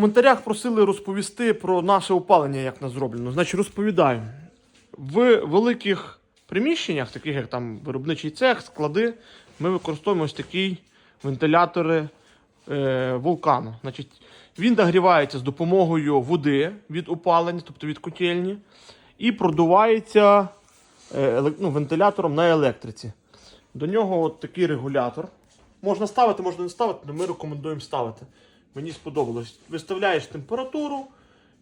В коментарях просили розповісти про наше опалення, як нас зроблено. Значить, розповідаю. В великих приміщеннях, таких як там виробничий цех, склади, ми використовуємо ось такі вентилятори е, вулкану. Значить, він нагрівається з допомогою води від опалення, тобто від котельні, і продувається е, ну, вентилятором на електриці. До нього от такий регулятор. Можна ставити, можна не ставити, але ми рекомендуємо ставити. Мені сподобалось. Виставляєш температуру,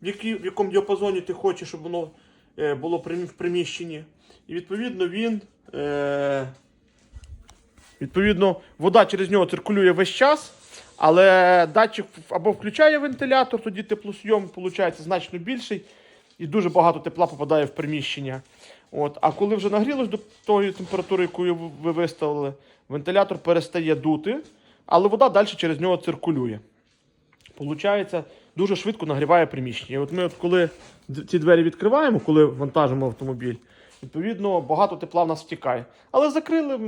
в, якій, в якому діапазоні ти хочеш, щоб воно е, було в приміщенні. І відповідно він. Е, відповідно, вода через нього циркулює весь час, але датчик або включає вентилятор, тоді теплосйом виходить значно більший, і дуже багато тепла попадає в приміщення. От. А коли вже нагрілось до тої температури, яку ви виставили, вентилятор перестає дути, але вода далі через нього циркулює. Получається, дуже швидко нагріває приміщення. От ми, от коли ці двері відкриваємо, коли вантажимо автомобіль, відповідно багато тепла в нас втікає. Але закрили,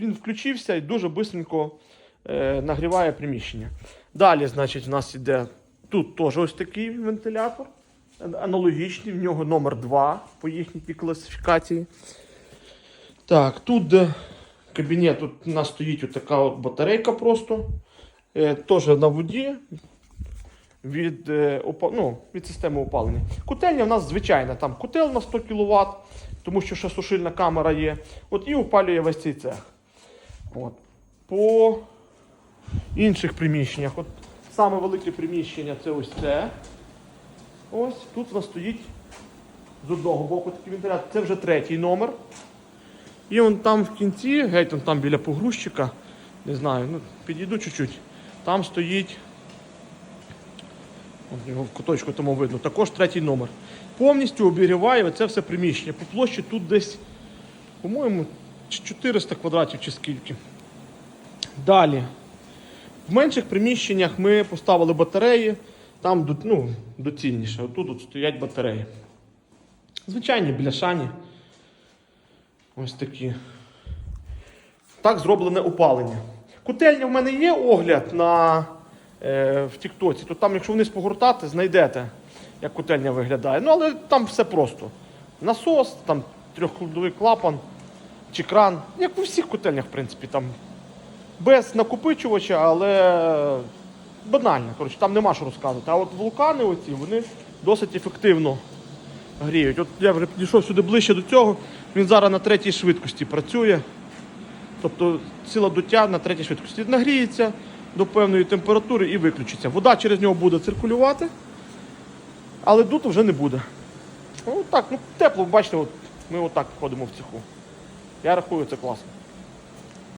він включився і дуже швидко е, нагріває приміщення. Далі, значить, в нас іде тут теж ось такий вентилятор. Аналогічний, в нього номер 2 по їхній класифікації. Так, тут де кабінет, тут у нас стоїть така от батарейка просто. Е, теж на воді від, е, ну, від системи опалення. Котельня в нас звичайна, там котел на 100 кВт, тому що ще сушильна камера є. От і опалює весь цей цех. От. По інших приміщеннях. От саме велике приміщення це ось це. Ось тут у нас стоїть з одного боку такий вентилятор. Це вже третій номер. І он там в кінці, геть он там біля погрузчика, не знаю, ну, підійду чуть-чуть. Там стоїть. Його в куточку тому видно. Також третій номер. Повністю обігріває це все приміщення. По площі тут десь, по-моєму, 400 квадратів чи скільки. Далі. В менших приміщеннях ми поставили батареї, там ну, доцільніше. Отут от стоять батареї. Звичайні бляшані. Ось такі. Так зроблене опалення. Котельня в мене є огляд на, в Тіктоці, то там, якщо вниз погортати, знайдете, як котельня виглядає. Ну, але там все просто. Насос, там трьохкладовий клапан чи кран, як у всіх котельнях, в принципі, там без накопичувача, але банально. Коротше, там нема що розказувати. А от вулкани оці, вони досить ефективно гріють. От я вже підійшов сюди ближче до цього, він зараз на третій швидкості працює. Тобто сила дуття на третій швидкості нагріється до певної температури і виключиться. Вода через нього буде циркулювати, але дути вже не буде. Ну так, ну тепло, бачите, от ми отак ходимо в цеху. Я рахую, це класно.